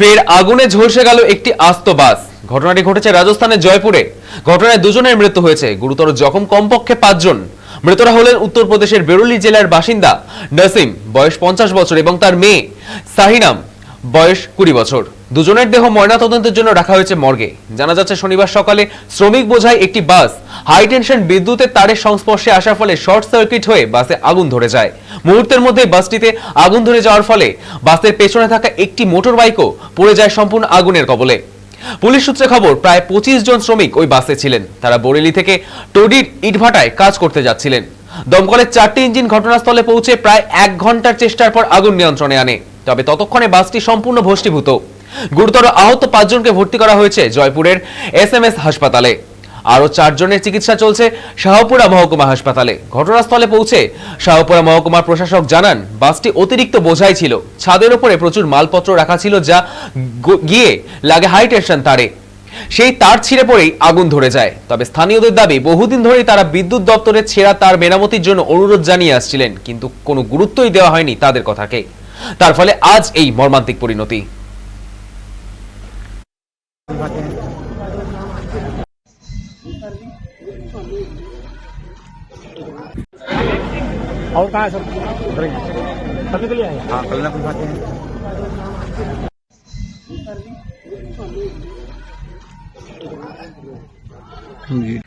ফের আগুনে ঝলসে গেল একটি আস্ত বাস। ঘটনাটি ঘটেছে রাজস্থানের জয়পুরে। ঘটনায় দুজনের মৃত্যু হয়েছে। গুরুতর জখম কমপক্ষে পাঁচজন। মৃতরা হলেন উত্তরপ্রদেশের বেরুলি জেলার বাসিন্দা নসিম, বয়স পঞ্চাশ বছর, এবং তার মেয়ে সাহিনাম। বয়স কুড়ি বছর। দুজনের দেহ ময়নাতদন্তের জন্য রাখা হয়েছে মর্গে। জানা যাচ্ছে, শনিবার সকালে শ্রমিক বোঝাই একটি বাস হাই টেনশন বিদ্যুতের তারের সংস্পর্শে আসার ফলে শর্ট সার্কিট হয়ে বাসে আগুন ধরে যায়। মুহূর্তের মধ্যে বাসটিতে আগুন ধরে যাওয়ার ফলে বাসের পেছনে থাকা একটি মোটর বাইকও পড়ে যায় সম্পূর্ণ আগুনের কবলে। পুলিশ সূত্রে খবর, প্রায় পঁচিশ জন শ্রমিক ওই বাসে ছিলেন। তারা বরেলি থেকে টডির ইটভাটায় কাজ করতে যাচ্ছিলেন। দমকলের চারটি ইঞ্জিন ঘটনাস্থলে পৌঁছে প্রায় এক ঘণ্টার চেষ্টার পর আগুন নিয়ন্ত্রণে আনে। তবে ততক্ষণে বাসটি সম্পূর্ণ ভস্মীভূত গুরুতর আহত পাঁচজনকে ভর্তি করা হয়েছে জয়পুরের এস এম এস হাসপাতালে। আরও চারজনের চিকিৎসা চলছে শাহপুরা মহকুমা হাসপাতালে। ঘটনাস্থলে পৌঁছে শাহপুরা মহকুমার প্রশাসক জানান, বাসটি অতিরিক্ত বোঝাই ছিল। ছাদের উপরে প্রচুর মালপত্র রাখা ছিল যা গিয়ে লাগে হাই টেনশন তারে। সেই তার ছিঁড়ে পড়েই আগুন ধরে যায়। তবে স্থানীয়দের দাবি, বহুদিন ধরেই তারা বিদ্যুৎ দপ্তরের ছেঁড়া তার মেরামতির জন্য অনুরোধ জানিয়ে আসছিলেন, কিন্তু কোনো গুরুত্বই দেওয়া হয়নি তাদের কথাকে। তার ফলে আজ এই মর্মান্তিক পরিণতি और कहाँ है सब सभी के लिए आए हाँ कल ना कुछ बातें हैं जी